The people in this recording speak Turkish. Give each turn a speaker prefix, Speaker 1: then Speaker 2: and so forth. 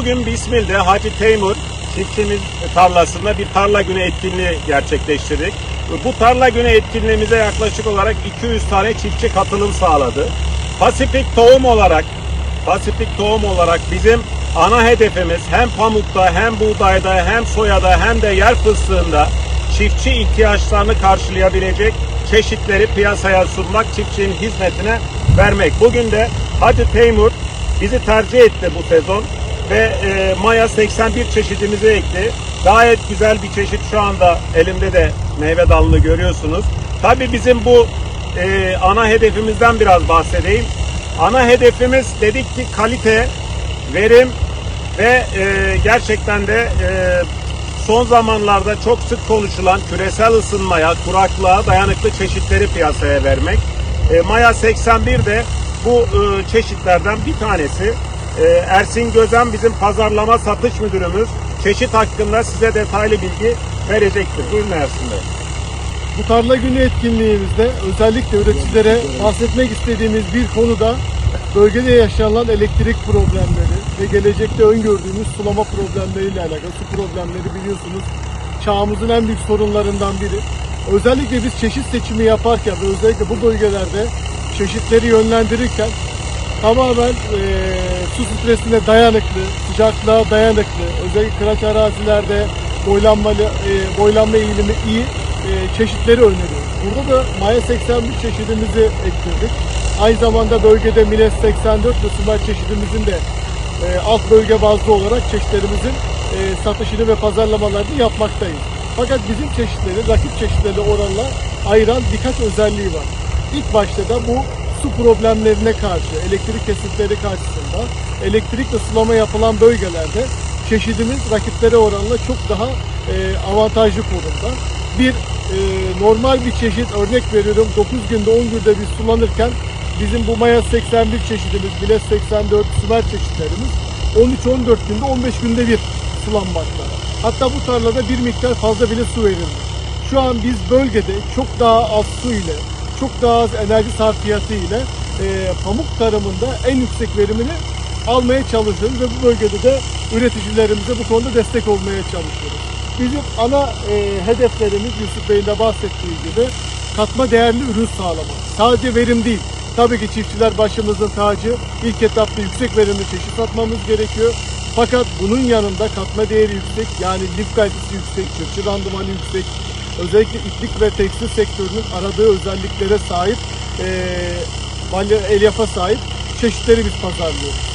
Speaker 1: Bugün Bismil'de Hacı Teymur çiftçimiz tarlasında bir tarla günü etkinliği gerçekleştirdik. Bu tarla günü etkinliğimize yaklaşık olarak 200 tane çiftçi katılım sağladı. Pasifik tohum olarak Pasifik tohum olarak bizim ana hedefimiz hem pamukta hem buğdayda hem soyada hem de yer fıstığında çiftçi ihtiyaçlarını karşılayabilecek çeşitleri piyasaya sunmak, çiftçinin hizmetine vermek. Bugün de Hacı Teymur bizi tercih etti bu sezon ve e, Maya 81 çeşidimizi ekti. Gayet güzel bir çeşit şu anda elimde de meyve dalını görüyorsunuz. Tabii bizim bu e, ana hedefimizden biraz bahsedeyim. Ana hedefimiz dedik ki kalite, verim ve e, gerçekten de e, son zamanlarda çok sık konuşulan küresel ısınmaya, kuraklığa dayanıklı çeşitleri piyasaya vermek. E, Maya 81 de bu e, çeşitlerden bir tanesi. E, Ersin Gözen bizim pazarlama satış müdürümüz. Çeşit hakkında size detaylı bilgi verecektir. Buyurun Ersin Bey.
Speaker 2: Bu tarla günü etkinliğimizde özellikle üreticilere bahsetmek istediğimiz bir konu da bölgede yaşanılan elektrik problemleri ve gelecekte öngördüğümüz sulama problemleriyle alakalı. Su problemleri biliyorsunuz çağımızın en büyük sorunlarından biri. Özellikle biz çeşit seçimi yaparken ve özellikle bu bölgelerde çeşitleri yönlendirirken tamamen eee, su stresine dayanıklı, sıcaklığa dayanıklı, özellikle kıraç arazilerde boylanmalı, eee, boylanma eğilimi iyi eee, çeşitleri öneriyoruz. Burada da Maya 81 çeşidimizi ekledik. Aynı zamanda bölgede Miles 84 ve Sumer çeşidimizin de eee, alt bölge bazlı olarak çeşitlerimizin eee, satışını ve pazarlamalarını yapmaktayız. Fakat bizim çeşitleri rakip çeşitlerine oranla ayıran birkaç özelliği var. İlk başta da bu su problemlerine karşı, elektrik kesintleri karşısında elektrik ve sulama yapılan bölgelerde çeşidimiz rakiplere oranla çok daha e, avantajlı konumda. Bir e, normal bir çeşit örnek veriyorum 9 günde 10 günde biz sulanırken bizim bu Maya 81 çeşidimiz, Biles 84, Sümer çeşitlerimiz 13-14 günde 15 günde bir sulanmakta. Hatta bu tarlada bir miktar fazla bile su verilmiş. Şu an biz bölgede çok daha az su ile, çok daha az enerji sarfiyatı ile e, pamuk tarımında en yüksek verimini almaya çalışıyoruz ve bu bölgede de üreticilerimize bu konuda destek olmaya çalışıyoruz. Bizim ana e, hedeflerimiz Yusuf Bey'in de bahsettiği gibi katma değerli ürün sağlamak. Sadece verim değil. Tabii ki çiftçiler başımızın tacı. İlk etapta yüksek verimli çeşit satmamız gerekiyor. Fakat bunun yanında katma değeri yüksek yani lif kalitesi yüksek, çırpçı randımanı yüksek, özellikle iplik ve tekstil sektörünün aradığı özelliklere sahip, eee balya- elyafa sahip çeşitleri biz pazarlıyoruz.